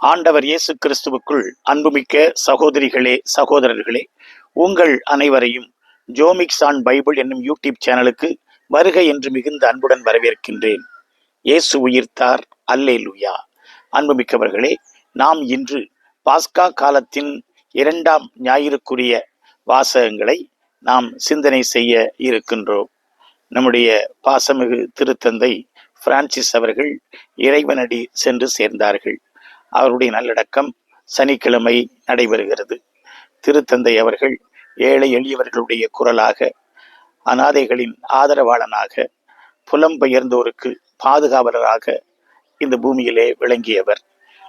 ஆண்டவர் இயேசு கிறிஸ்துவுக்குள் அன்புமிக்க சகோதரிகளே சகோதரர்களே உங்கள் அனைவரையும் ஜோமிக்ஸ் ஆன் பைபிள் என்னும் யூடியூப் சேனலுக்கு வருகை என்று மிகுந்த அன்புடன் வரவேற்கின்றேன். இயேசு உயிர்த்தார். அல்லே லுயா அன்புமிக்கவர்களே நாம் இன்று பாஸ்கா காலத்தின் இரண்டாம் ஞாயிறுக்குரிய வாசகங்களை நாம் சிந்தனை செய்ய இருக்கின்றோம். நம்முடைய பாசமிகு திருத்தந்தை பிரான்சிஸ் அவர்கள் இறைவனடி சென்று சேர்ந்தார்கள். அவருடைய நல்லடக்கம் சனிக்கிழமை நடைபெறுகிறது. திருத்தந்தை அவர்கள் ஏழை எளியவர்களுடைய குரலாக அனாதைகளின் ஆதரவாளனாக புலம்பெயர்ந்தோருக்கு பாதுகாவலராக இந்த பூமியிலே விளங்கியவர்.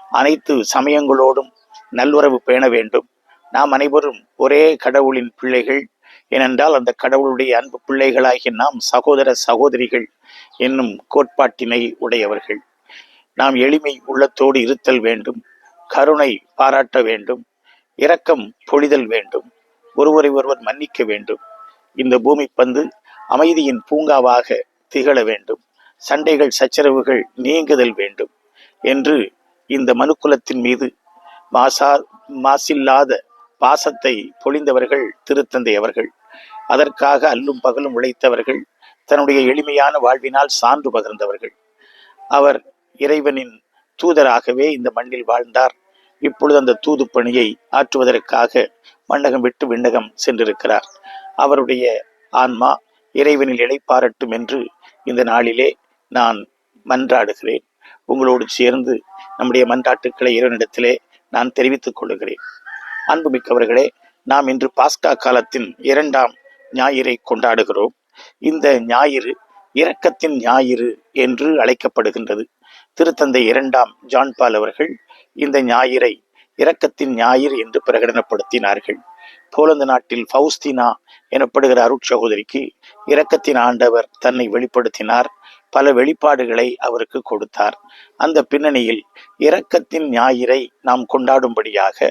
அனைத்து சமயங்களோடும் நல்லுறவு பேண வேண்டும். நாம் அனைவரும் ஒரே கடவுளின் பிள்ளைகள். ஏனென்றால் அந்த கடவுளுடைய அன்பு பிள்ளைகளாகிய நாம் சகோதர சகோதரிகள் என்னும் கோட்பாட்டினை உடையவர்கள். நாம் எளிமை உள்ளத்தோடு இருத்தல் வேண்டும் கருணை பாராட்ட வேண்டும் இரக்கம் பொழிதல் வேண்டும் ஒருவரை ஒருவர் மன்னிக்க வேண்டும். இந்த பூமி பந்து அமைதியின் பூங்காவாக திகழ வேண்டும். சண்டைகள் சச்சரவுகள் நீங்குதல் வேண்டும் என்று இந்த மனுக்குலத்தின் மீது மாசா மாசில்லாத பாசத்தை பொழிந்தவர்கள் திருத்தந்தை அவர்கள் அதற்காக அல்லும் பகலும் உழைத்தவர்கள் தன்னுடைய எளிமையான வாழ்வினால் சான்று பகிர்ந்தவர்கள். அவர் இறைவனின் தூதராகவே இந்த மண்ணில் வாழ்ந்தார். இப்பொழுது அந்த தூது பணியை ஆற்றுவதற்காக மண்டகம் விட்டு விண்ணகம் சென்றிருக்கிறார். அவருடைய ஆன்மா இறைவனில் இழைப்பாரட்டும் என்று இந்த நாளிலே நான் மன்றாடுகிறேன். உங்களோடு சேர்ந்து நம்முடைய மன்றாட்டுக்களை இறைவனிடத்திலே நான் தெரிவித்துக் கொள்கிறேன். அன்புமிக்கவர்களே நாம் இன்று பாஸ்கா காலத்தின் இரண்டாம் ஞாயிறை கொண்டாடுகிறோம். இந்த ஞாயிறு இரக்கத்தின் ஞாயிறு என்று அழைக்கப்படுகின்றது. திருத்தந்தை இரண்டாம் ஜான் பால் அவர்கள் இந்த ஞாயிறை இரக்கத்தின் ஞாயிறு என்று பிரகடனப்படுத்தினார்கள். போலந்து நாட்டில் ஃபவுஸ்தினா எனப்படுகிற அருட்சகோதரிக்கு இரக்கத்தின் ஆண்டவர் தன்னை வெளிப்படுத்தினார். பல வெளிப்பாடுகளை அவருக்கு கொடுத்தார். அந்த பின்னணியில் இரக்கத்தின் ஞாயிறை நாம் கொண்டாடும்படியாக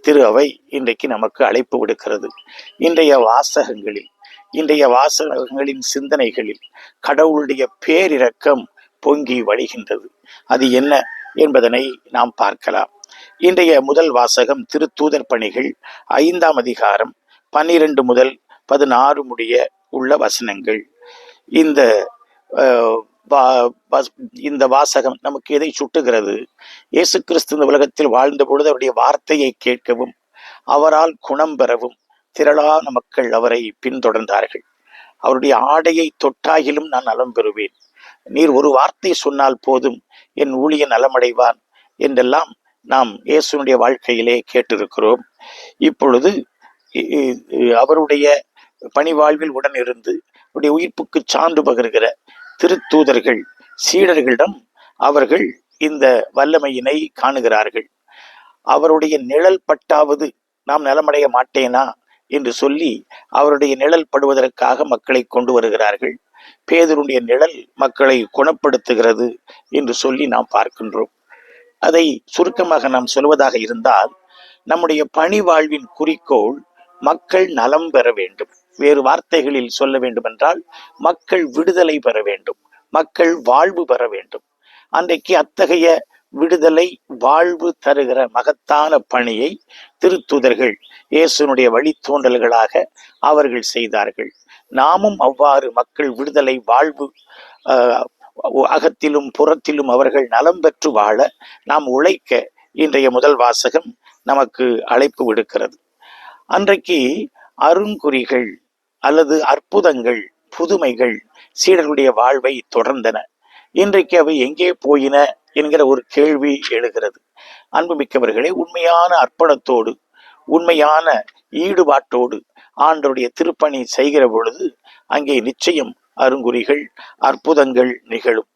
திரு அவை இன்றைக்கு நமக்கு அழைப்பு விடுக்கிறது. இன்றைய வாசகங்களில் இன்றைய வாசகங்களின் சிந்தனைகளில் கடவுளுடைய பேரிரக்கம் பொங்கி வழிகின்றது. அது என்ன என்பதனை நாம் பார்க்கலாம். இன்றைய முதல் வாசகம் திருத்தூதர் பணிகள் ஐந்தாம் அதிகாரம் பன்னிரண்டு முதல் பதினாறு முடிய உள்ள வசனங்கள். இந்த வஸ்- இந்த வாசகம் நமக்கு எதை சுட்டுகிறது? இயேசு கிறிஸ்து இந்த உலகத்தில் வாழ்ந்த பொழுது அவருடைய வார்த்தையை கேட்கவும் அவரால் குணம் பெறவும் திரளான மக்கள் அவரை பின்தொடர்ந்தார்கள். அவருடைய ஆடையை தொட்டாகிலும் நான் நலம் பெறுவேன். நீர் ஒரு வார்த்தை சொன்னால் போதும். என் ஊழியன் நலமடைவான் என்றெல்லாம் நாம் இயேசுனுடைய வாழ்க்கையிலே கேட்டிருக்கிறோம். இப்பொழுது இ- இ- அவருடைய பணிவாழ்வில் உடன் இருந்து அவருடைய உயிர்ப்புக்கு சான்று பகிர்கிற திருத்தூதர்கள் சீடர்களிடம் அவர்கள் இந்த வல்லமையினை காணுகிறார்கள். அவருடைய நிழல் பட்டாவது நாம் நலமடைய மாட்டேனா? என்று சொல்லி அவருடைய நிழல் படுவதற்காக மக்களை கொண்டு வருகிறார்கள். பேதருடைய நிழல் மக்களை குணப்படுத்துகிறது என்று சொல்லி நாம் பார்க்கின்றோம். அதை சுருக்கமாக நாம் சொல்வதாக இருந்தால் நம்முடைய பணி வாழ்வின் குறிக்கோள் மக்கள் நலம் பெற வேண்டும். வேறு வார்த்தைகளில் சொல்ல வேண்டுமென்றால் மக்கள் விடுதலை பெற வேண்டும். மக்கள் வாழ்வு பெற வேண்டும். அன்றைக்கு அத்தகைய விடுதலை வாழ்வு தருகிற மகத்தான பணியை திருத்துதர்கள் இயேசுனுடைய வழித்தோன்றல்களாக அவர்கள் செய்தார்கள். நாமும் அவ்வாறு மக்கள் விடுதலை வாழ்வு அகத்திலும் புறத்திலும் அவர்கள் நலம் பெற்று வாழ நாம் உழைக்க இன்றைய முதல் வாசகம் நமக்கு அழைப்பு விடுக்கிறது. அன்றைக்கு அருங்குறிகள் அல்லது அற்புதங்கள் புதுமைகள் சீடர்களுடைய வாழ்வை தொடர்ந்தன. இன்றைக்கு அவை எங்கே போயின என்கிற ஒரு கேள்வி எழுகிறது. அன்புமிக்கவர்களே உண்மையான அர்ப்பணத்தோடு உண்மையான ஈடுபாட்டோடு ஆண்டருடைய திருப்பணி செய்கிற பொழுது அங்கே நிச்சயம் அருங்குறிகள் அற்புதங்கள் நிகழும்.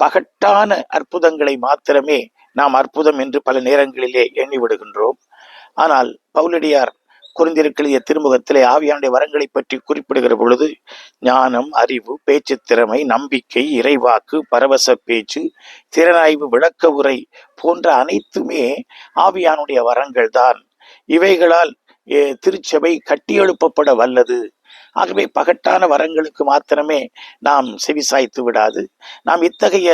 பகட்டான அற்புதங்களை மாத்திரமே நாம் அற்புதம் என்று பல நேரங்களிலே எண்ணி விடுகின்றோம் ஆனால் பவுலடியார் குறிந்திருக்கிற திருமுகத்திலே ஆவியானுடைய வரங்களை பற்றி குறிப்பிடுகிற பொழுது ஞானம் அறிவு பேச்சு திறமை நம்பிக்கை இறைவாக்கு பரவச பேச்சு திறனாய்வு விளக்க உரை போன்ற அனைத்துமே ஆவியானுடைய வரங்கள் தான் இவைகளால் திருச்சபை கட்டியெழுப்பப்பட வல்லது. ஆகவே பகட்டான வரங்களுக்கு மாத்திரமே நாம் செவிசாய்த்து விடாது. நாம் இத்தகைய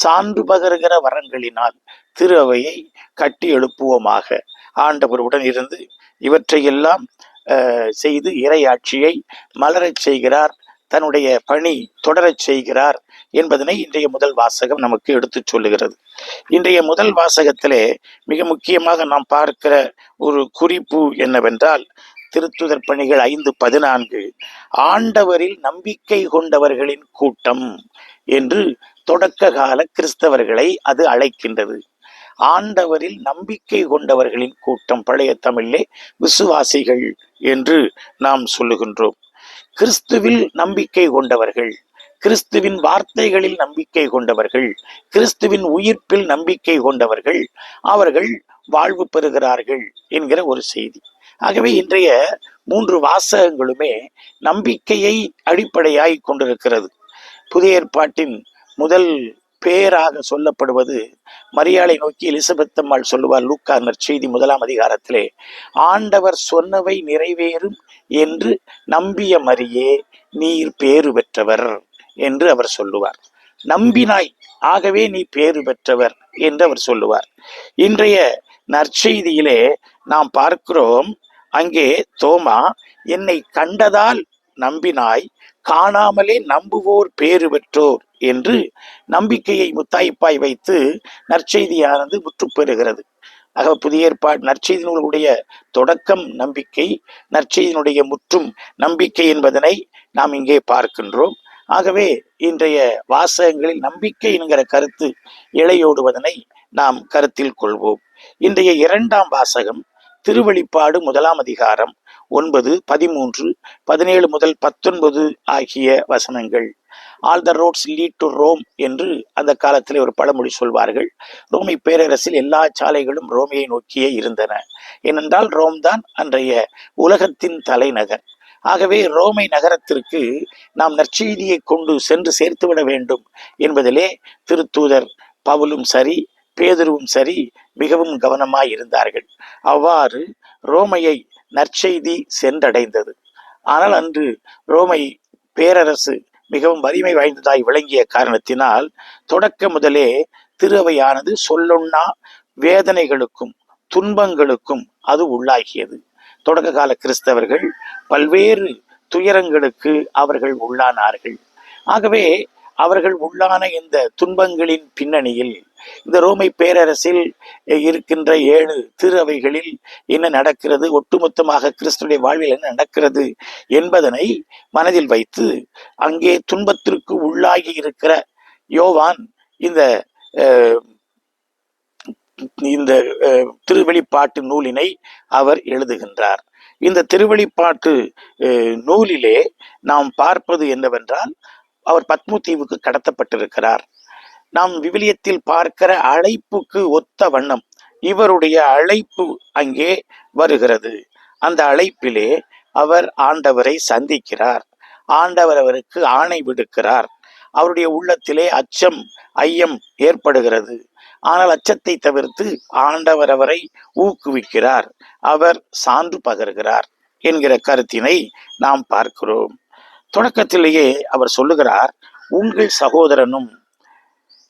சான்று பகருகிற வரங்களினால் திரு அவையை கட்டி எழுப்புவோமாக ஆண்டவருடன் இருந்து இவற்றையெல்லாம் செய்து இறையாட்சியை மலரச் செய்கிறார். தன்னுடைய பணி தொடரச் செய்கிறார். என்பதனை இன்றைய முதல் வாசகம் நமக்கு எடுத்துச் சொல்லுகிறது. இன்றைய முதல் வாசகத்திலே மிக முக்கியமாக நாம் பார்க்கிற ஒரு குறிப்பு என்னவென்றால் திருத்துதர் பணிகள் ஐந்து பதினான்கு ஆண்டவரில் நம்பிக்கை கொண்டவர்களின் கூட்டம் என்று தொடக்க கால கிறிஸ்தவர்களை அது அழைக்கின்றது. ஆண்டவரில் நம்பிக்கை கொண்டவர்களின் கூட்டம் பழைய தமிழிலே விசுவாசிகள் என்று நாம் சொல்லுகின்றோம். கிறிஸ்துவில் நம்பிக்கை கொண்டவர்கள் கிறிஸ்துவின் வார்த்தைகளில் நம்பிக்கை கொண்டவர்கள் கிறிஸ்துவின் உயிர்ப்பில் நம்பிக்கை கொண்டவர்கள் அவர்கள் வாழ்வு பெறுகிறார்கள் என்கிற ஒரு செய்தி. ஆகவே இன்றைய மூன்று வாசகங்களுமே நம்பிக்கையை அடிப்படையாய் கொண்டிருக்கிறது. புதிய ஏற்பாட்டின் முதல் பேராக சொல்லப்படுவது மரியாளை நோக்கி எலிசபெத் அம்மாள் சொல்லுவார் லூக்கார்னர் செய்தி முதலாம் அதிகாரத்திலே ஆண்டவர் சொன்னவை நிறைவேறும் என்று நம்பிய மரியே நீர் பேறு பெற்றவர். என்று அவர் சொல்லுவார். நம்பினாய் ஆகவே நீ பேறு பெற்றவர் என்று அவர் சொல்லுவார். இன்றைய நற்செய்தியிலே நாம் பார்க்கிறோம் அங்கே தோமா என்னை கண்டதால் நம்பினாய் காணாமலே நம்புவோர் பேறு பெற்றோர் என்று நம்பிக்கையை முத்தாய்ப்பாய் வைத்து நற்செய்தியானது முற்றுப்பெறுகிறது ஆக புதிய ஏற்பாடு நற்செய்தி நூலுடைய தொடக்கம் நம்பிக்கை நற்செய்தியினுடைய முற்றும் நம்பிக்கை என்பதனை நாம் இங்கே பார்க்கின்றோம். ஆகவே இன்றைய வாசகங்களில் நம்பிக்கை என்கிற கருத்து இளையோடுவதனை நாம் கருத்தில் கொள்வோம். இன்றைய இரண்டாம் வாசகம் திருவெளிப்பாடு முதலாம் அதிகாரம் ஒன்பது பதிமூன்று பதினேழு முதல் பத்தொன்பது ஆகிய வசனங்கள். All the roads lead to Rome என்று அந்த காலத்தில் ஒரு பழமொழி சொல்வார்கள். ரோமை பேரரசில் எல்லா சாலைகளும் ரோமையை நோக்கியே இருந்தன. ஏனென்றால் ரோம் தான் அன்றைய உலகத்தின் தலைநகர். ஆகவே ரோமை நகரத்திற்கு நாம் நற்செய்தியை கொண்டு சென்று சேர்த்துவிட வேண்டும் என்பதிலே திருத்தூதர் பவுலும் சரி பேதுருவும் சரி மிகவும் கவனமாய் இருந்தார்கள். அவ்வாறு ரோமையை நற்செய்தி சென்றடைந்தது. ஆனால் அன்று ரோமை பேரரசு மிகவும் வலிமை வாய்ந்ததாய் விளங்கிய காரணத்தினால் தொடக்க முதலே திருவையானது சொல்லொன்னா வேதனைகளுக்கும் துன்பங்களுக்கும் அது உள்ளாகியது. தொடக்க கால கிறிஸ்தவர்கள் பல்வேறு துயரங்களுக்கு அவர்கள் உள்ளானார்கள். ஆகவே அவர்கள் உள்ளான இந்த துன்பங்களின் பின்னணியில் இந்த ரோமை பேரரசில் இருக்கின்ற ஏழு திரு அவைகளில் என்ன நடக்கிறது ஒட்டுமொத்தமாக கிறிஸ்துடைய வாழ்வில் என்ன நடக்கிறது என்பதனை மனதில் வைத்து அங்கே துன்பத்திற்கு உள்ளாகி இருக்கிற யோவான் இந்த இந்த திருவெளிப்பாட்டு நூலினை அவர் எழுதுகின்றார். இந்த திருவெளிப்பாட்டு நூலிலே நாம் பார்ப்பது என்னவென்றால் அவர் பத்மதீவுக்கு கடத்தப்பட்டிருக்கிறார். நாம் விவிலியத்தில் பார்க்கிற அழைப்புக்கு ஒத்த வண்ணம் இவருடைய அழைப்பு அங்கே வருகிறது. அந்த அழைப்பிலே அவர் ஆண்டவரை சந்திக்கிறார். ஆண்டவர் அவருக்கு ஆணை விடுக்கிறார். அவருடைய உள்ளத்திலே அச்சம் ஐயம் ஏற்படுகிறது. ஆனால் அச்சத்தை தவிர்த்து ஆண்டவர் அவரை ஊக்குவிக்கிறார். அவர் சான்று பகர்கிறார் என்கிற கருத்தினை நாம் பார்க்கிறோம். தொடக்கத்திலேயே அவர் சொல்லுகிறார் உங்கள் சகோதரனும்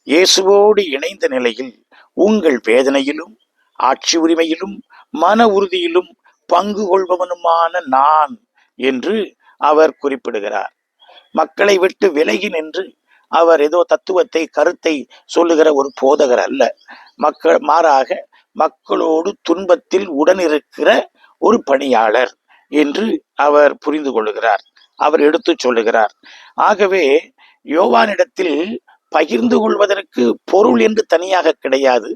இயேசுவோடு இணைந்த நிலையில் உங்கள் வேதனையிலும் ஆட்சி உரிமையிலும் மன உறுதியிலும் பங்கு கொள்பவனுமான நான் என்று அவர் குறிப்பிடுகிறார். மக்களை விட்டு விலகி நின்று அவர் ஏதோ தத்துவத்தை கருத்தை சொல்லுகிற ஒரு போதகர் அல்ல. மக்கள் மாறாக மக்களோடு துன்பத்தில் உடனிருக்கிற ஒரு பணியாளர் என்று அவர் புரிந்து கொள்ளுகிறார் அவர் எடுத்து சொல்லுகிறார். ஆகவே யோவானிடத்தில் பகிர்ந்து கொள்வதற்கு பொருள் என்று தனியாக கிடையாது.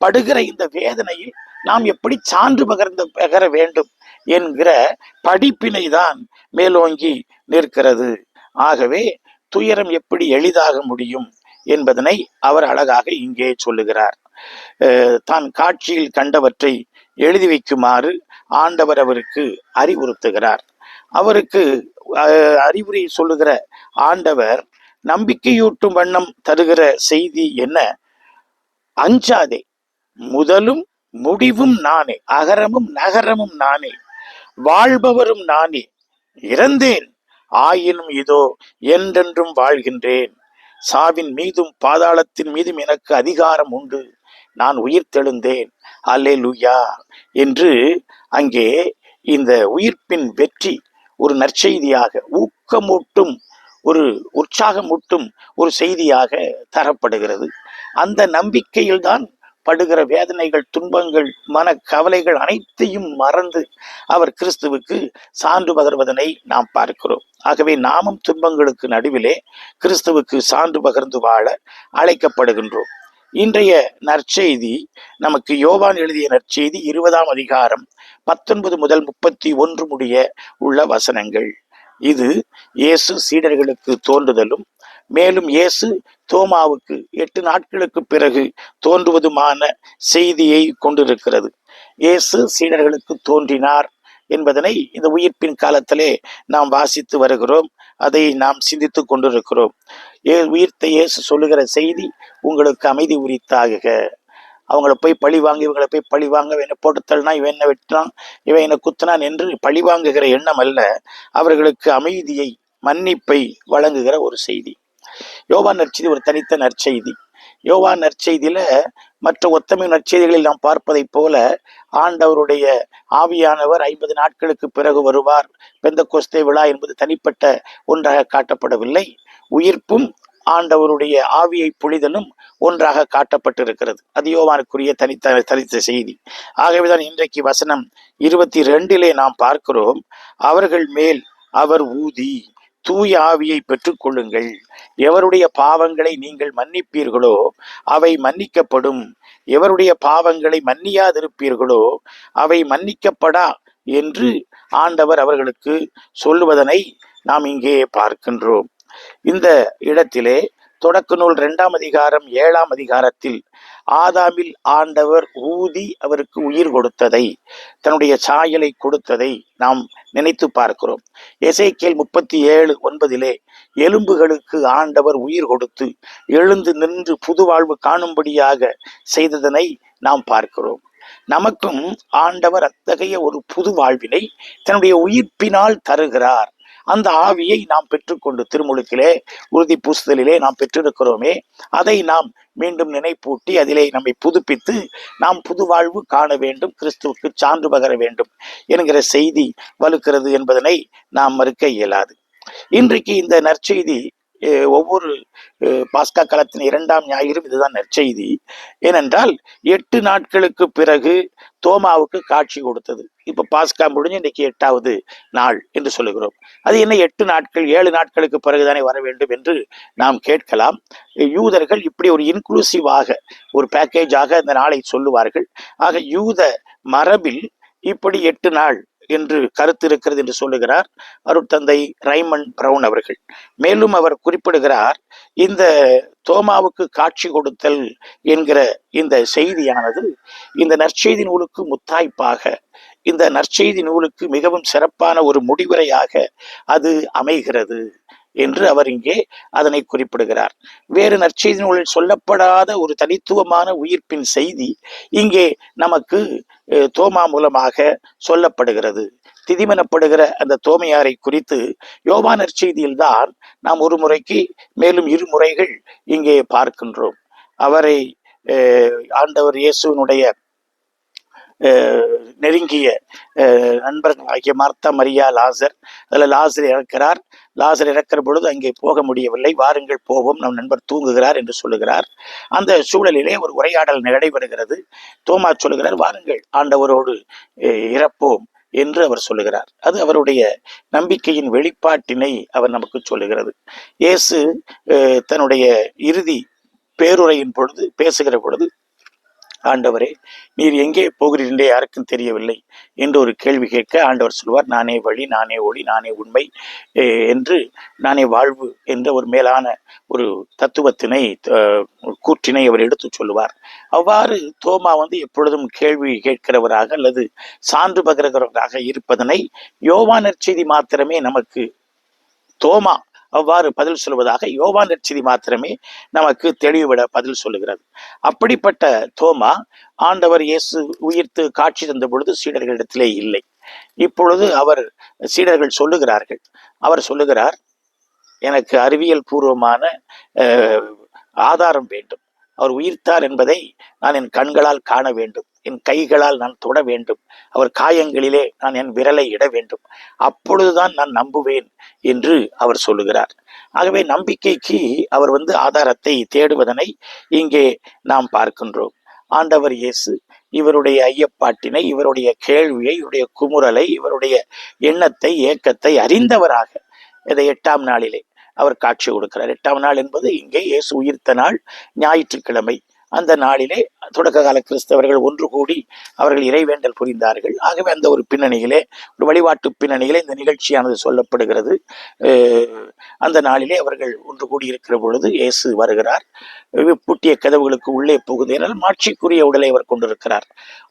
படுகிற இந்த வேதனையில் நாம் எப்படி சான்று பகர்ந்து பகர வேண்டும் என்கிற படிப்பினை தான் மேலோங்கி நிற்கிறது. ஆகவே துயரம் எப்படி எளிதாக முடியும் என்பதனை அவர் அழகாக இங்கே சொல்லுகிறார். அஹ் தான் காட்சியில் கண்டவற்றை எழுதி வைக்குமாறு ஆண்டவர் அவருக்கு அறிவுறுத்துகிறார். அவருக்கு அஹ், அறிவுரை சொல்லுகிற ஆண்டவர் நம்பிக்கையூட்டும் வண்ணம் தருகிற செய்தி என்ன? அஞ்சாதே முதலும் முடிவும் நானே அகரமும் நகரமும் நானே வாழ்பவரும் நானே இறந்தேன் ஆயினும் இதோ என்றென்றும் வாழ்கின்றேன். சாவின் மீதும் பாதாளத்தின் மீதும் எனக்கு அதிகாரம் உண்டு. நான் உயிர் தெழுந்தேன். அல்லே லுயா என்று அங்கே இந்த உயிர்ப்பின் வெற்றி ஒரு நற்செய்தியாக ஊக்கமூட்டும் ஒரு உற்சாகமூட்டும் ஒரு செய்தியாக தரப்படுகிறது. அந்த நம்பிக்கையில்தான் படுகிற வேதனைகள் துன்பங்கள் மன கவலைகள் அனைத்தையும் மறந்து அவர் கிறிஸ்துவுக்கு சான்று பகர்வதனை நாம் பார்க்கிறோம். ஆகவே நாமும் துன்பங்களுக்கு நடுவிலே கிறிஸ்துவுக்கு சான்று பகர்ந்து வாழ அழைக்கப்படுகின்றோம். இன்றைய நற்செய்தி நமக்கு யோவான் எழுதிய நற்செய்தி இருபதாம் அதிகாரம் பத்தொன்பது முதல் முப்பத்தி ஒன்று முடிய உள்ள வசனங்கள். இது இயேசு சீடர்களுக்கு தோன்றுதலும் மேலும் இயேசு தோமாவுக்கு எட்டு நாட்களுக்கு பிறகு தோன்றுவதுமான செய்தியை கொண்டிருக்கிறது. இயேசு சீடர்களுக்கு தோன்றினார் என்பதனை இந்த உயிர்ப்பின் காலத்திலே நாம் வாசித்து வருகிறோம். அதை நாம் சிந்தித்துக் கொண்டிருக்கிறோம். ஏ உயிர்த்த இயேசு சொல்லுகிற செய்தி உங்களுக்கு அமைதி உரித்தாகுக. அவங்கள போய் பழி வாங்க இவங்களை போய் பழி வாங்க இவனை போட்டு தள்ளினா இவன் என்ன வெட்டினான் இவன் என்ன குத்தினான் என்று பழி வாங்குகிற எண்ணம் அல்ல. அவர்களுக்கு அமைதியை மன்னிப்பை வழங்குகிற ஒரு செய்தி. யோவான் நற்செய்தி ஒரு தனித்த நற்செய்தி. யோவான் நற்செய்தியில மற்ற ஒத்தமை நற்செய்திகளில் நாம் பார்ப்பதைப் போல ஆண்டவருடைய ஆவியானவர் ஐம்பது நாட்களுக்கு பிறகு வருவார். பெந்த கொஸ்தே விழா என்பது தனிப்பட்ட ஒன்றாக காட்டப்படவில்லை. உயிர்ப்பும் ஆண்டவருடைய ஆவியை புழிதலும் ஒன்றாக காட்டப்பட்டிருக்கிறது. அது யோவானுக்குரிய தனித்த தனித்த செய்தி. ஆகவேதான் இன்றைக்கு வசனம் இருபத்தி ரெண்டிலே நாம் பார்க்கிறோம் அவர்கள் மேல் அவர் ஊதி. தூய ஆவியை பெற்றுக்கொள்ளுங்கள் எவருடைய பாவங்களை நீங்கள் மன்னிப்பீர்களோ அவை மன்னிக்கப்படும். எவருடைய பாவங்களை மன்னியாதிருப்பீர்களோ அவை மன்னிக்கப்படா என்று ஆண்டவர் அவர்களுக்கு சொல்லுவதனை நாம் இங்கே பார்க்கின்றோம். இந்த இடத்திலே தொடக்க நூல் இரண்டாம் அதிகாரம் ஏழாம் அதிகாரத்தில் ஆதாமில் ஆண்டவர் ஊதி அவருக்கு உயிர் கொடுத்ததை தன்னுடைய சாயலை கொடுத்ததை நாம் நினைத்து பார்க்கிறோம். எசைக்கேல் முப்பத்தி ஏழு ஒன்பதிலே எலும்புகளுக்கு ஆண்டவர் உயிர் கொடுத்து எழுந்து நின்று புது வாழ்வு காணும்படியாக செய்ததனை நாம் பார்க்கிறோம். நமக்கும் ஆண்டவர் அத்தகைய ஒரு புது வாழ்வினை தன்னுடைய உயிர்ப்பினால் தருகிறார். அந்த ஆவியை நாம் பெற்றுக்கொண்டு திருமுழுக்கிலே உறுதி பூசுதலிலே நாம் பெற்றிருக்கிறோமே அதை நாம் மீண்டும் நினைப்பூட்டி அதிலே நம்மை புதுப்பித்து நாம் புது வாழ்வு காண வேண்டும் கிறிஸ்துவுக்கு சான்று பகர வேண்டும் என்கிற செய்தி வலுக்கிறது என்பதனை நாம் மறுக்க இயலாது. இன்றைக்கு இந்த நற்செய்தி ஒவ்வொரு பாஸ்கா காலத்தின் இரண்டாம் ஞாயிறும் இதுதான் நற்செய்தி. ஏனென்றால் எட்டு நாட்களுக்கு பிறகு தோமாவுக்கு காட்சி கொடுத்தது. இப்போ பாஸ்கா முடிஞ்சு இன்னைக்கு எட்டாவது நாள் என்று சொல்லுகிறோம். அது என்ன எட்டு நாட்கள் ஏழு நாட்களுக்கு பிறகுதானே வர வேண்டும் என்று நாம் கேட்கலாம். யூதர்கள் இப்படி ஒரு இன்க்ளூசிவாக ஒரு பேக்கேஜாக இந்த நாளை சொல்லுவார்கள். ஆக யூத மரபில் இப்படி எட்டு நாள் என்று கருத்து இருக்கிறது என்று சொல்லுகிறார் அருட்தந்தை ரைமன் பிரவுன் அவர்கள். மேலும் அவர் குறிப்பிடுகிறார் இந்த தோமாவுக்கு காட்சி கொடுத்தல் என்கிற இந்த செய்தியானது இந்த நற்செய்தி நூலுக்கு முத்தாய்ப்பாக இந்த நற்செய்தி நூலுக்கு மிகவும் சிறப்பான ஒரு முடிவுரையாக அது அமைகிறது என்று அவர் இங்கே அதனை குறிப்பிடுகிறார். வேறு நற்செய்தி நூலில் சொல்லப்படாத ஒரு தனித்துவமான உயிர்ப்பின் செய்தி இங்கே நமக்கு அஹ், தோமா மூலமாக சொல்லப்படுகிறது. திதிமனப்படுகிற அந்த தோமையாரை குறித்து யோவா நற்செய்தியில்தான் நாம் ஒரு முறைக்கு மேலும் இரு முறைகள் இங்கே பார்க்கின்றோம். அவரை அஹ், ஆண்டவர் இயேசுவினுடைய நெருங்கிய நண்பர்கள் ஆகிய மார்த்தா மரியா லாசர். அதில் லாசர் இறக்கிறார். லாசர் இறக்கிற பொழுது அங்கே போக முடியவில்லை. வாருங்கள் போவோம். நம் நண்பர் தூங்குகிறார் என்று சொல்லுகிறார். அந்த சூழலிலே ஒரு உரையாடல் நடைபெறுகிறது. தோமா சொல்லுகிறார் வாருங்கள் ஆண்டவரோடு இறப்போம் என்று அவர் சொல்லுகிறார். அது அவருடைய நம்பிக்கையின் வெளிப்பாட்டினை அவர் நமக்கு சொல்லுகிறது. இயேசு தன்னுடைய இறுதி பேருரையின் பொழுது பேசுகிற பொழுது ஆண்டவரே நீர் எங்கே போகிறீர் என்றே யாருக்கும் தெரியவில்லை என்று ஒரு கேள்வி கேட்க ஆண்டவர் சொல்வார் நானே வழி நானே ஒளி நானே உண்மை என்று நானே வாழ்வு என்ற ஒரு மேலான ஒரு தத்துவத்தினை கூற்றினை அவர் எடுத்து சொல்லுவார். அவ்வாறு தோமா வந்து எப்பொழுதும் கேள்வி கேட்கிறவராக அல்லது சான்று பகிர்கிறவராக இருப்பதனை யோவானர் நற்செய்தி மாத்திரமே நமக்கு தோமா அவ்வாறு பதில் சொல்வதாக யோவான் நற்செய்தி மாத்திரமே நமக்கு தெளிவுவிட பதில் சொல்லுகிறது. அப்படிப்பட்ட தோமா ஆண்டவர் இயேசு உயிர்த்து காட்சி தந்த பொழுது சீடர்களிடத்திலே இல்லை. இப்பொழுது அவர் சீடர்கள் சொல்லுகிறார்கள். அவர் சொல்லுகிறார் எனக்கு அறிவியல் பூர்வமான ஆதாரம் வேண்டும். அவர் உயிர்த்தார் என்பதை நான் என் கண்களால் காண வேண்டும். என் கைகளால் நான் தொட வேண்டும். அவர் காயங்களிலே நான் என் விரலை இட வேண்டும். அப்பொழுதுதான் நான் நம்புவேன் என்று அவர் சொல்லுகிறார். ஆகவே நம்பிக்கைக்கு அவர் வந்து ஆதாரத்தை தேடுவதனை இங்கே நாம் பார்க்கின்றோம். ஆண்டவர் இயேசு இவருடைய ஐயப்பாட்டினை இவருடைய கேள்வியை இவருடைய குமுறலை இவருடைய எண்ணத்தை ஏக்கத்தை அறிந்தவராக இதை எட்டாம் நாளிலே அவர் காட்சி கொடுக்கிறார். எட்டாம் நாள் என்பது இங்கே இயேசு உயிர்த்த நாள் ஞாயிற்றுக்கிழமை. அந்த நாளிலே தொடக்க கால கிறிஸ்தவர்கள் ஒன்று கூடி அவர்கள் இறைவேண்டல் புரிந்தார்கள். ஆகவே அந்த ஒரு பின்னணியிலே ஒரு வழிபாட்டு பின்னணியிலே இந்த நிகழ்ச்சியானது சொல்லப்படுகிறது. அந்த நாளிலே அவர்கள் ஒன்று கூடி இருக்கிற பொழுது இயேசு வருகிறார். பூட்டிய கதவுகளுக்கு உள்ளே புகுந்தேனால் மாட்சிக்குரிய உடலை அவர் கொண்டிருக்கிறார்.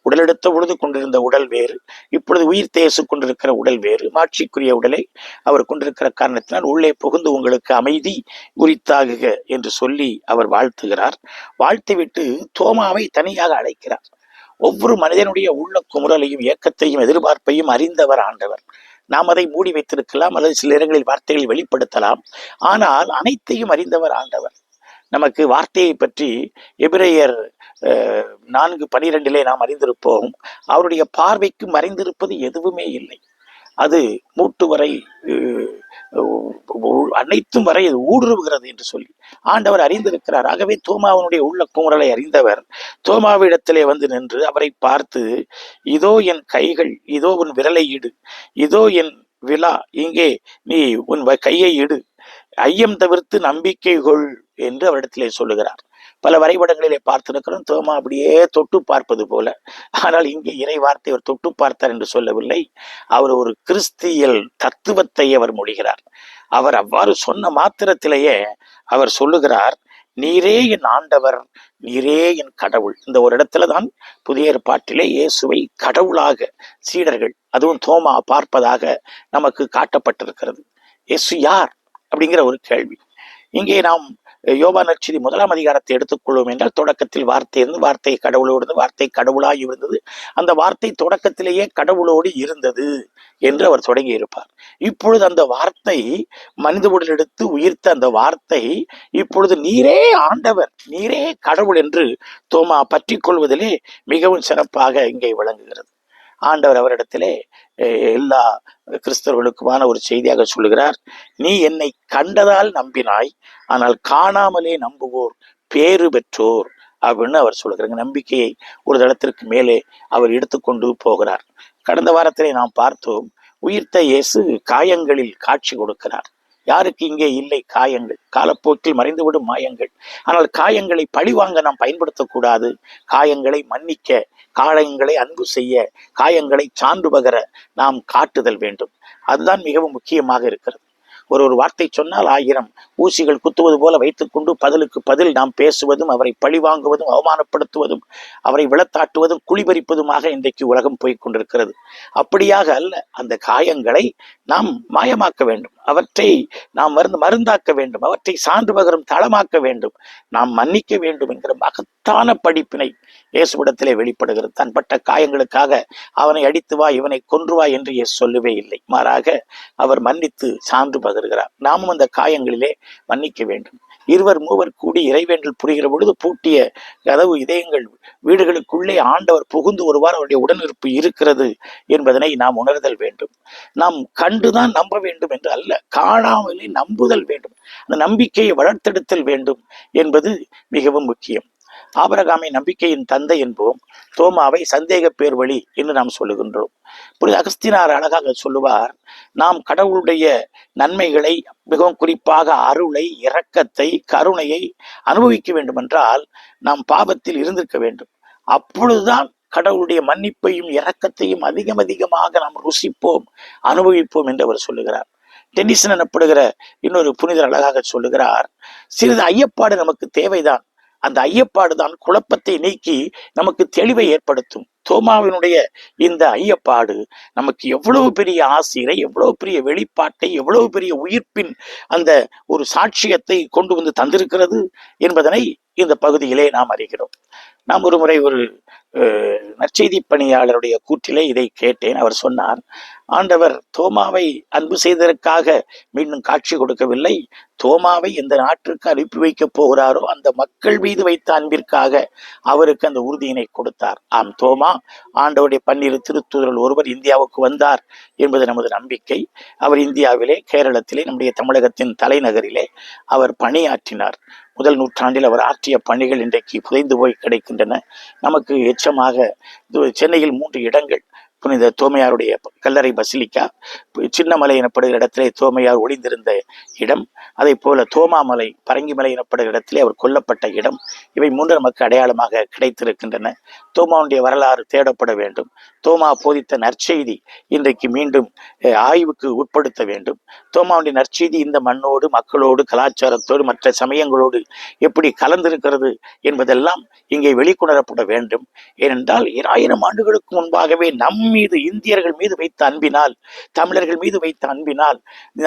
உடல் எடுத்த பொழுது கொண்டிருந்த உடல் வேறு இப்பொழுது உயிர் தேசு கொண்டிருக்கிற உடல் வேறு. மாட்சிக்குரிய உடலை அவர் கொண்டிருக்கிற காரணத்தினால் உள்ளே புகுந்து உங்களுக்கு அமைதி உரித்தாகுக என்று சொல்லி அவர் வாழ்த்துகிறார். வாழ்த்துவிட்டு தோமாவை தனியாக அழைக்கிறார். ஒவ்வொரு மனிதனுடைய உள்ள குமுறலையும் ஏக்கத்தையும் எதிர்பார்ப்பையும் அறிந்தவர் ஆண்டவர். நாம் அதை மூடி வைத்திருக்கலாம் அல்லது சில இடங்களில் வார்த்தைகளை வெளிப்படுத்தலாம். ஆனால் அனைத்தையும் அறிந்தவர் ஆண்டவர். நமக்கு வார்த்தையை பற்றி எபிரேயர் நான்கு பனிரெண்டிலே நாம் அறிந்திருப்போம். அவருடைய பார்வைக்கு மறைந்திருப்பது எதுவுமே இல்லை. அது மூட்டு வரை அனைத்தும் வரை அது ஊடுருவுகிறது என்று சொல்லி. ஆண்டவர் அறிந்திருக்கிறார். ஆகவே தோமாவனுடைய உள்ள குமுறலை அறிந்தவர் தோமாவிடத்திலே வந்து நின்று அவரை பார்த்து இதோ என் கைகள் இதோ உன் விரலை இடு. இதோ என் விழா இங்கே நீ உன் வ- கையை இடு. ஐயம் தவிர்த்து நம்பிக்கை கொள் என்று அவரிடத்திலே சொல்லுகிறார். பல வரைபடங்களிலே பார்த்திருக்கிறோம். தோமா அப்படியே தொட்டு பார்ப்பது போல. ஆனால் இங்கே இறை வார்த்தை அவர் தொட்டு பார்த்தார் என்று சொல்லவில்லை. அவர் ஒரு கிறிஸ்தியல் தத்துவத்தை அவர் மொழிகிறார். அவர் அவ்வாறு சொன்ன மாத்திரத்திலேயே அவர் சொல்லுகிறார் நீரே என் ஆண்டவர் நீரே என் கடவுள். இந்த ஒரு இடத்துல தான் புதிய ஏற்பாட்டிலே இயேசுவை கடவுளாக சீடர்கள் அதுவும் தோமா பார்ப்பதாக நமக்கு காட்டப்பட்டிருக்கிறது. இயேசு யார்? அப்படிங்கிற ஒரு கேள்வி. இங்கே நாம் யோபா நற்செய்தி முதலாம் அதிகாரத்தை எடுத்துக்கொள்வோம் என்றால் தொடக்கத்தில் வார்த்தை இருந்து வார்த்தை கடவுளோடு இருந்து வார்த்தை கடவுளாய் இருந்தது. அந்த வார்த்தை தொடக்கத்திலேயே கடவுளோடு இருந்தது என்று அவர் தொடங்கி இருப்பார். இப்பொழுது அந்த வார்த்தை மனித உடல் எடுத்து உயிர்த்த அந்த வார்த்தை இப்பொழுது நீரே ஆண்டவர் நீரே கடவுள் என்று தோமா பற்றி கொள்வதிலே மிகவும் சிறப்பாக இங்கே விளங்குகிறது. ஆண்டவர் அவரிடத்திலே எல்லா கிறிஸ்தவர்களுக்குமான ஒரு செய்தியாக சொல்லுகிறார் நீ என்னை கண்டதால் நம்பினாய் ஆனால் காணாமலே நம்புவோர் பேறு பெற்றோர் அப்படின்னு அவர் சொல்லுகிறாங்க நம்பிக்கையை ஒரு தளத்திற்கு மேலே அவர் எடுத்துக்கொண்டு போகிறார். கடந்த வாரத்திலே நாம் பார்த்தோம் உயிர்த்த இயேசு காயங்களில் காட்சி கொடுக்கிறார். யாருக்கு இங்கே இல்லை காயங்கள்? காலப்போக்கில் மறைந்துவிடும் மாயங்கள். ஆனால் காயங்களை பழிவாங்க நாம் பயன்படுத்தக்கூடாது. காயங்களை மன்னிக்க காயங்களை அன்பு செய்ய காயங்களை சான்று பகர நாம் காட்டுதல் வேண்டும். அதுதான் மிகவும் முக்கியமாக இருக்கிறது. ஒரு ஒரு வார்த்தை சொன்னால் ஆயிரம். ஊசிகள் குத்துவது போல வைத்துக்கொண்டு பதிலுக்கு பதில் நாம் பேசுவதும் அவரை பழிவாங்குவதும் அவமானப்படுத்துவதும் அவரை விளத்தாட்டுவதும் குளிபறிப்பதுமாக இன்றைக்கு உலகம் போய்க் கொண்டிருக்கிறது. அப்படியாக அல்ல அந்த காயங்களை நாம் மாயமாக்க வேண்டும். அவற்றை நாம் மருந்து மருந்தாக்க வேண்டும். அவற்றை சான்று பகரும் தளமாக்க வேண்டும். நாம் மன்னிக்க வேண்டும் என்கிற மகத்தான படிப்பினை இயேசுவிடத்திலே வெளிப்படுகிறது. தன் பட்ட காயங்களுக்காக அவனை அடித்து வா இவனை கொன்று வா என்று இயேசு சொல்லவே இல்லை. மாறாக அவர் மன்னித்து சான்று பகருகிறார். நாமும் அந்த காயங்களிலே மன்னிக்க வேண்டும். இருவர் மூவர் கூடி இறைவேண்டல் புரிகிற பொழுது பூட்டிய கதவு இதயங்கள் வீடுகளுக்குள்ளே ஆண்டவர் புகுந்து ஒருவார் அவருடைய உடனிருப்பு இருக்கிறது என்பதனை நாம் உணர்தல் வேண்டும். நாம் கண்டுதான் நம்ப வேண்டும் என்று அல்ல காணாமலே நம்புதல் வேண்டும். அந்த நம்பிக்கையை வளர்த்தெடுத்தல் வேண்டும் என்பது மிகவும் முக்கியம். ஆபரகாமை நம்பிக்கையின் தந்தை என்போம். தோமாவை சந்தேக பேர் வழி என்று நாம் சொல்லுகின்றோம். புனித அகஸ்தினார் அழகாக சொல்லுவார் நாம் கடவுளுடைய நன்மைகளை மிகவும் குறிப்பாக அருளை இரக்கத்தை கருணையை அனுபவிக்க வேண்டுமென்றால் நாம் பாவத்தில் இருந்திருக்க வேண்டும். அப்பொழுதுதான் கடவுளுடைய மன்னிப்பையும் இரக்கத்தையும் அதிகம் அதிகமாக நாம் ருசிப்போம் அனுபவிப்போம் என்று அவர் சொல்லுகிறார். டென்னிசன் எனப்படுகிற இன்னொரு புனிதர் அழகாக சொல்லுகிறார் சிறிது ஐயப்பாடு நமக்கு தேவைதான். அந்த ஐயப்பாடுதான் குழப்பத்தை நீக்கி நமக்கு தெளிவை ஏற்படுத்தும். தோமாவினுடைய இந்த ஐயப்பாடு நமக்கு எவ்வளவு பெரிய ஆசிரை எவ்வளவு பெரிய வெளிப்பாட்டை எவ்வளவு பெரிய உயிர்ப்பின் அந்த ஒரு சாட்சியத்தை கொண்டு வந்து தந்திருக்கிறது என்பதனை இந்த பகுதியிலே நாம் அறிகிறோம். நாம் ஒரு முறை ஒரு நற்செய்தி பணியாளருடைய கூற்றிலே இதை கேட்டேன். அவர் சொன்னார் ஆண்டவர் தோமாவை அன்பு செய்ததற்காக மீண்டும் காட்சி கொடுக்கவில்லை. தோமாவை எந்த நாட்டிற்கு அனுப்பி வைக்கப் போகிறாரோ அந்த மக்கள் மீது வைத்த அன்பிற்காக அவருக்கு அந்த உறுதியினை கொடுத்தார். ஆம் தோமா ஆண்டவருடைய பன்னிரு திருத்துதல் ஒருவர் இந்தியாவுக்கு வந்தார் என்பது நமது நம்பிக்கை. அவர் இந்தியாவிலே கேரளத்திலே நம்முடைய தமிழகத்தின் தலைநகரிலே அவர் பணியாற்றினார். முதல் நூற்றாண்டில் அவர் ஆற்றிய பணிகள் இன்றைக்கு புதைந்து போய் கிடைக்கின்றன. நமக்கு எச்சமாக சென்னையில் மூன்று இடங்கள் புனித தோமையாருடைய கல்லறை பசிலிக்கா சின்னமலை எனப்படுகிற இடத்திலே தோமையார் ஒளிந்திருந்த இடம் அதே போல தோமாமலை பரங்கிமலை எனப்படுகிற இடத்திலே அவர் கொல்லப்பட்ட இடம் இவை மூன்று நமக்கு அடையாளமாக கிடைத்திருக்கின்றன. தோமாவுடைய வரலாறு தேடப்பட வேண்டும். தோமா போதித்த நற்செய்தி இன்றைக்கு மீண்டும் ஆய்வுக்கு உட்படுத்த வேண்டும். தோமாவுடைய நற்செய்தி இந்த மண்ணோடு மக்களோடு கலாச்சாரத்தோடு மற்ற சமயங்களோடு எப்படி கலந்திருக்கிறது என்பதெல்லாம் இங்கே வெளிக்கொணரப்பட வேண்டும். ஏனென்றால் ஆயிரம் ஆண்டுகளுக்கு முன்பாகவே நம் மீது இந்தியர்கள் மீது வைத்த அன்பினால் தமிழர்கள் மீது வைத்த அன்பினால்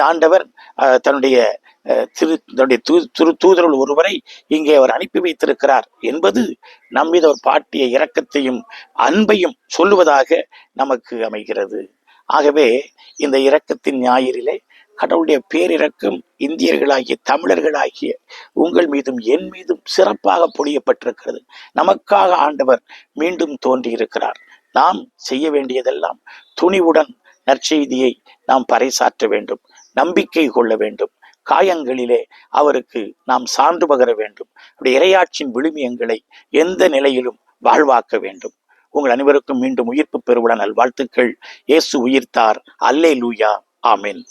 ஆண்டவர் அஹ், தன்னுடைய திரு தன்னுடைய தூ திரு தூதர்கள் ஒருவரை இங்கே அவர் அனுப்பி வைத்திருக்கிறார் என்பது நம் மீது அவர் பாட்டிய இரக்கத்தையும் அன்பையும் சொல்லுவதாக நமக்கு அமைகிறது. ஆகவே இந்த இரக்கத்தின் ஞாயிறிலே கடவுளுடைய பேரிரக்கம் இந்தியர்களாகிய தமிழர்களாகிய உங்கள் மீதும் என் மீதும் சிறப்பாக பொழியப்பட்டிருக்கிறது. நமக்காக ஆண்டவர் மீண்டும் தோன்றியிருக்கிறார். நாம் செய்ய வேண்டியதெல்லாம் துணிவுடன் நற்செய்தியை நாம் பறைசாற்ற வேண்டும் நம்பிக்கை கொள்ள வேண்டும். காயங்களிலே அவருக்கு நாம் சான்று பகர வேண்டும். அப்படி இரையாட்சியின் விழுமியங்களை எந்த நிலையிலும் வாழ்வாக்க வேண்டும். உங்கள் அனைவருக்கும் மீண்டும் உயிர்ப்பு பெருவுடன் நல்வாழ்த்துக்கள். இயேசு உயிர்த்தார். அல்லே லூயா ஆமீன்.